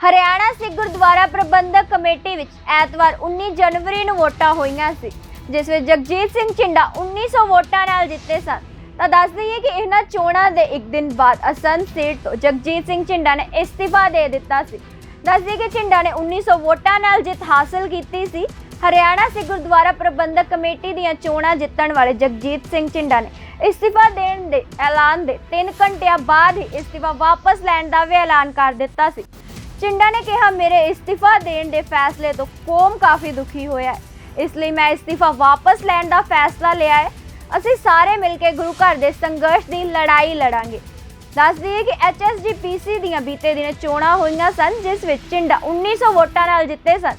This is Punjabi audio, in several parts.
ਹਰਿਆਣਾ ਸਿੱਖ ਗੁਰਦੁਆਰਾ ਪ੍ਰਬੰਧਕ ਕਮੇਟੀ ਵਿੱਚ ਐਤਵਾਰ 19 ਜਨਵਰੀ ਨੂੰ ਵੋਟਾਂ ਹੋਈਆਂ ਸੀ, ਜਿਸ ਵਿੱਚ ਜਗਜੀਤ ਸਿੰਘ ਝਿੰਡਾ 1900 ਵੋਟਾਂ ਨਾਲ ਜਿੱਤੇ ਸਨ। ਤਾਂ ਦੱਸ ਦਈਏ ਕਿ ਇਹਨਾਂ ਚੋਣਾਂ ਦੇ ਇੱਕ ਦਿਨ ਬਾਅਦ ਅਸੰਤ ਸੀਟ ਤੋਂ ਜਗਜੀਤ ਸਿੰਘ ਝਿੰਡਾ ਨੇ ਇਸਤੀਫਾ ਦੇ ਦਿੱਤਾ ਸੀ। ਦੱਸ ਦਈਏ ਕਿ ਝਿੰਡਾ ਨੇ 1900 ਵੋਟਾਂ ਨਾਲ ਜਿੱਤ ਹਾਸਲ ਕੀਤੀ ਸੀ। ਹਰਿਆਣਾ ਸਿੱਖ ਗੁਰਦੁਆਰਾ ਪ੍ਰਬੰਧਕ ਕਮੇਟੀ ਦੀਆਂ ਚੋਣਾਂ ਜਿੱਤਣ ਵਾਲੇ ਜਗਜੀਤ ਸਿੰਘ ਝਿੰਡਾ ਨੇ ਇਸਤੀਫਾ ਦੇਣ ਦੇ ਐਲਾਨ ਦੇ 3 ਘੰਟਿਆਂ ਬਾਅਦ ਹੀ ਇਸਤੀਫਾ ਵਾਪਸ ਲੈਣ ਦਾ ਵੀ ਐਲਾਨ ਕਰ ਦਿੱਤਾ ਸੀ। ਚਿੰਡਾ ਨੇ ਕਿਹਾ, ਮੇਰੇ ਇਸਤੀਫਾ ਦੇਣ ਦੇ ਫੈਸਲੇ ਤੋਂ ਕੌਮ ਕਾਫੀ ਦੁਖੀ ਹੋਇਆ ਹੈ। ਇਸ ਲਈ ਮੈਂ ਇਸਤੀਫਾ ਵਾਪਸ ਲੈਣ ਦਾ ਫੈਸਲਾ ਲਿਆ ਹੈ। ਅਸੀਂ ਸਾਰੇ ਮਿਲ ਕੇ ਗੁਰੂ ਘਰ ਦੇ ਸੰਘਰਸ਼ ਦੀ ਲੜਾਈ ਲੜਾਂਗੇ। ਦੱਸ ਦਈਏ ਕਿ ਐਚਐਸਜੀਪੀਸੀ ਦੀਆਂ ਬੀਤੇ ਦਿਨ ਚੋਣਾਂ ਹੋਈਆਂ ਸਨ, ਜਿਸ ਵਿੱਚ ਚਿੰਡਾ 1900 ਵੋਟਾਂ ਨਾਲ ਜਿੱਤੇ ਸਨ।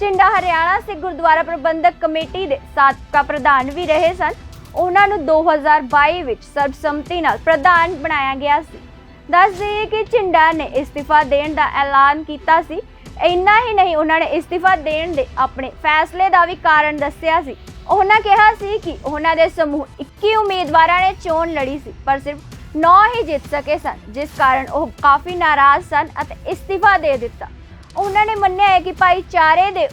ਚਿੰਡਾ ਹਰਿਆਣਾ ਸਿੱਖ ਗੁਰਦੁਆਰਾ ਪ੍ਰਬੰਧਕ ਕਮੇਟੀ ਦੇ ਸਾਬਕਾ ਪ੍ਰਧਾਨ ਵੀ ਰਹੇ ਸਨ। ਉਹਨਾਂ ਨੂੰ 2022 ਵਿੱਚ ਸਰਬਸੰਮਤੀ ਨਾਲ ਪ੍ਰਧਾਨ ਬਣਾਇਆ ਗਿਆ ਸੀ। ਦੱਸ ਦਈਏ ਕਿ ਝਿੰਡਾ ਨੇ ਇਸਤੀਫਾ ਦੇਣ ਦਾ ਐਲਾਨ ਕੀਤਾ ਸੀ। ਇੰਨਾ ਹੀ ਨਹੀਂ, ਉਹਨਾਂ ਨੇ ਇਸਤੀਫਾ ਦੇਣ ਦੇ ਆਪਣੇ ਫੈਸਲੇ ਦਾ ਵੀ ਕਾਰਨ ਦੱਸਿਆ ਸੀ। ਉਹਨਾਂ ਕਿਹਾ ਸੀ ਕਿ ਉਹਨਾਂ ਦੇ ਸਮੂਹ 21 ਉਮੀਦਵਾਰਾਂ ਨੇ ਚੋਣ ਲੜੀ ਸੀ, ਪਰ ਸਿਰਫ 9 ਹੀ ਜਿੱਤ ਸਕੇ ਸਨ, ਜਿਸ ਕਾਰਨ ਉਹ ਕਾਫੀ ਨਾਰਾਜ਼ ਸਨ ਅਤੇ ਇਸਤੀਫਾ ਦੇ ਦਿੱਤਾ। ਉਹਨਾਂ ਨੇ ਮੰਨਿਆ ਹੈ ਕਿ ਭਾਈਚਾਰੇ ਦੇ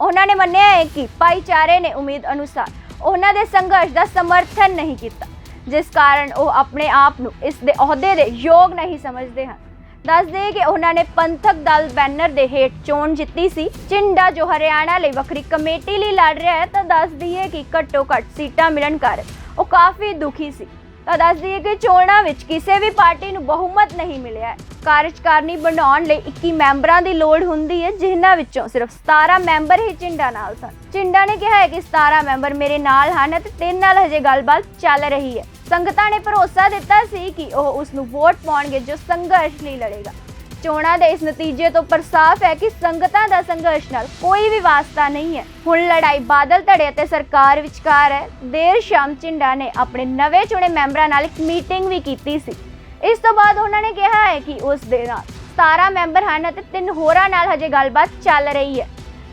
ਉਹਨਾਂ ਨੇ ਮੰਨਿਆ ਹੈ ਕਿ ਭਾਈਚਾਰੇ ਨੇ ਉਮੀਦ ਅਨੁਸਾਰ ਉਹਨਾਂ ਦੇ ਸੰਘਰਸ਼ ਦਾ ਸਮਰਥਨ ਨਹੀਂ ਕੀਤਾ। ਜਿਸ ਕਾਰਨ ਉਹ ਆਪਣੇ ਆਪ ਨੂੰ ਇਸ ਦੇ ਅਹੁਦੇ ਦੇ ਯੋਗ ਨਹੀਂ ਸਮਝਦੇ ਹਨ। ਦੱਸ ਦੇਈਏ ਕਿ ਉਹਨਾਂ ਨੇ ਪੰਥਕ ਦਲ ਬੈਨਰ ਦੇ ਹੇਠ ਚੋਣ ਜਿੱਤੀ ਸੀ। ਚਿੰਡਾ, ਜੋ ਹਰਿਆਣਾ ਲਈ ਵੱਖਰੀ ਕਮੇਟੀ ਲਈ ਲੜ ਰਿਹਾ ਹੈ, ਤਾਂ ਦੱਸ ਦਈਏ ਕਿ ਘੱਟੋ ਘੱਟ ਸੀਟਾਂ ਮਿਲਣ ਕਾਰਨ ਉਹ ਕਾਫੀ ਦੁਖੀ ਸੀ। ਤਾਂ ਦੱਸ ਦਈਏ ਕਿ ਚੋਣਾਂ ਵਿੱਚ ਕਿਸੇ ਵੀ ਪਾਰਟੀ ਨੂੰ ਬਹੁਮਤ ਨਹੀਂ ਮਿਲਿਆ। ਹੈ ਕਾਰਜਕਾਰਨੀ ਬਣਾਉਣ ਲਈ 21 ਮੈਂਬਰਾਂ ਦੀ ਲੋੜ ਹੁੰਦੀ ਹੈ, ਜਿਨ੍ਹਾਂ ਵਿੱਚੋਂ ਸਿਰਫ 17 ਮੈਂਬਰ ਹੀ ਚਿੰਡਾ ਨਾਲ ਸਨ। ਚਿੰਡਾ ਨੇ ਕਿਹਾ ਹੈ ਕਿ 17 ਮੈਂਬਰ ਮੇਰੇ ਨਾਲ ਹਨ ਅਤੇ ਤਿੰਨ ਨਾਲ ਹਜੇ ਗੱਲਬਾਤ ਚੱਲ ਰਹੀ ਹੈ। ਸੰਗਤਾਂ ਨੇ ਭਰੋਸਾ ਦਿੱਤਾ ਸੀ ਕਿ ਉਹ ਉਸ ਨੂੰ ਵੋਟ ਪਾਉਣਗੇ ਜੋ ਸੰਘਰਸ਼ ਲਈ ਲੜੇਗਾ। ਚੋਣਾਂ ਦੇ ਇਸ ਨਤੀਜੇ ਤੋਂ ਪ੍ਰਸਾਫ਼ ਹੈ ਕਿ ਸੰਗਤਾਂ ਦਾ ਸੰਘਰਸ਼ ਨਾਲ ਕੋਈ ਵੀ ਵਾਸਤਾ ਨਹੀਂ ਹੈ। ਹੁਣ ਲੜਾਈ ਬਾਦਲ ਧੜੇ ਅਤੇ ਸਰਕਾਰ ਵਿਚਕਾਰ ਹੈ। ਦੇਰ ਸ਼ਾਮ ਚਿੰਡਾ ਨੇ ਆਪਣੇ ਨਵੇਂ ਚੁਣੇ ਮੈਂਬਰਾਂ ਨਾਲ ਇੱਕ ਮੀਟਿੰਗ ਵੀ ਕੀਤੀ ਸੀ। ਇਸ ਤੋਂ ਬਾਅਦ ਉਹਨਾਂ ਨੇ ਕਿਹਾ ਹੈ ਕਿ ਉਸ ਦੇ ਨਾਲ 17 ਮੈਂਬਰ ਹਨ ਅਤੇ ਤਿੰਨ ਹੋਰਾਂ ਨਾਲ ਹਜੇ ਗੱਲਬਾਤ ਚੱਲ ਰਹੀ ਹੈ।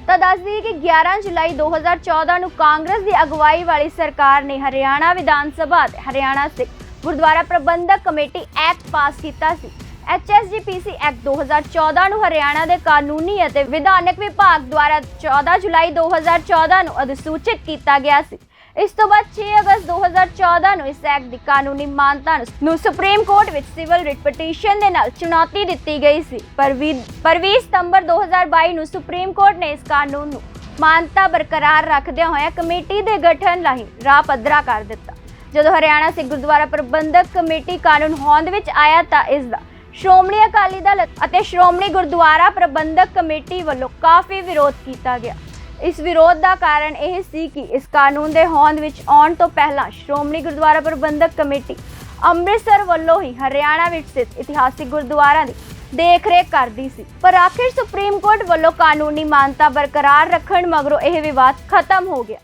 ਤਾਂ ਦੱਸ ਦਈਏ ਕਿ 11 ਜੁਲਾਈ 2014 ਨੂੰ ਕਾਂਗਰਸ ਦੀ ਅਗਵਾਈ ਵਾਲੀ ਸਰਕਾਰ ਨੇ ਹਰਿਆਣਾ ਵਿਧਾਨ ਸਭਾ ਅਤੇ Haryana Sikh Gurdwara Prabandhak committee act pass ਕੀਤਾ ਸੀ। ਐਚਐਸਜੀਪੀਸੀ ਐਕਟ 2014 ਨੂੰ ਹਰਿਆਣਾ ਦੇ ਕਾਨੂੰਨੀ ਅਤੇ ਵਿਧਾਨਕ ਵਿਭਾਗ ਦੁਆਰਾ 14 ਜੁਲਾਈ 2014 ਨੂੰ ਅਧਿਸੂਚਿਤ ਕੀਤਾ ਗਿਆ ਸੀ। ਇਸ ਤੋਂ ਬਾਅਦ 6 ਅਗਸਤ 2014 ਨੂੰ ਇਸ ਐਕਟ ਦੀ ਕਾਨੂੰਨੀ ਮਾਨਤਾ ਨੂੰ- ਸੁਪਰੀਮ ਕੋਰਟ ਵਿੱਚ ਸਿਵਲ ਰਿਟ ਪਟੀਸ਼ਨ ਦੇ ਨਾਲ ਚੁਣੌਤੀ ਦਿੱਤੀ ਗਈ ਸੀ। ਪਰ 20 ਸਤੰਬਰ 2022 ਨੂੰ ਸੁਪਰੀਮ ਕੋਰਟ ਨੇ ਇਸ ਕਾਨੂੰਨ ਨੂੰ ਮਾਨਤਾ ਬਰਕਰਾਰ ਰੱਖਦਿਆਂ ਹੋਇਆਂ ਕਮੇਟੀ ਦੇ ਗਠਨ ਲਈ ਰਾਹ ਪੱਧਰਾ ਕਰ ਦਿੱਤਾ। ਜਦੋਂ ਹਰਿਆਣਾ ਸਿੱਖ ਗੁਰਦੁਆਰਾ ਪ੍ਰਬੰਧਕ ਕਮੇਟੀ ਕਾਨੂੰਨ ਹੋਂਦ ਵਿੱਚ ਆਇਆ ਤਾਂ ਇਸ ਦਾ ਸ਼੍ਰੋਮਣੀ ਅਕਾਲੀ ਦਲ ਅਤੇ ਸ਼੍ਰੋਮਣੀ ਗੁਰਦੁਆਰਾ ਪ੍ਰਬੰਧਕ ਕਮੇਟੀ ਵੱਲੋਂ ਕਾਫੀ ਵਿਰੋਧ ਕੀਤਾ ਗਿਆ। ਇਸ ਵਿਰੋਧ ਦਾ ਕਾਰਨ ਇਹ ਸੀ ਕਿ ਇਸ ਕਾਨੂੰਨ ਦੇ ਹੋਂਦ ਵਿੱਚ ਆਉਣ ਤੋਂ ਪਹਿਲਾਂ ਸ਼੍ਰੋਮਣੀ ਗੁਰਦੁਆਰਾ ਪ੍ਰਬੰਧਕ ਕਮੇਟੀ ਅੰਮ੍ਰਿਤਸਰ ਵੱਲੋਂ ਹੀ ਹਰਿਆਣਾ ਵਿੱਚ ਸਥਿਤ ਇਤਿਹਾਸਿਕ ਗੁਰਦੁਆਰਾਂ ਦੀ ਦੇਖਰੇਖ ਕਰਦੀ ਸੀ। ਪਰ ਆਖਿਰ ਸੁਪਰੀਮ ਕੋਰਟ ਵੱਲੋਂ ਕਾਨੂੰਨੀ ਮਾਨਤਾ ਬਰਕਰਾਰ ਰੱਖਣ ਮਗਰੋਂ ਇਹ ਵਿਵਾਦ ਖਤਮ ਹੋ ਗਿਆ।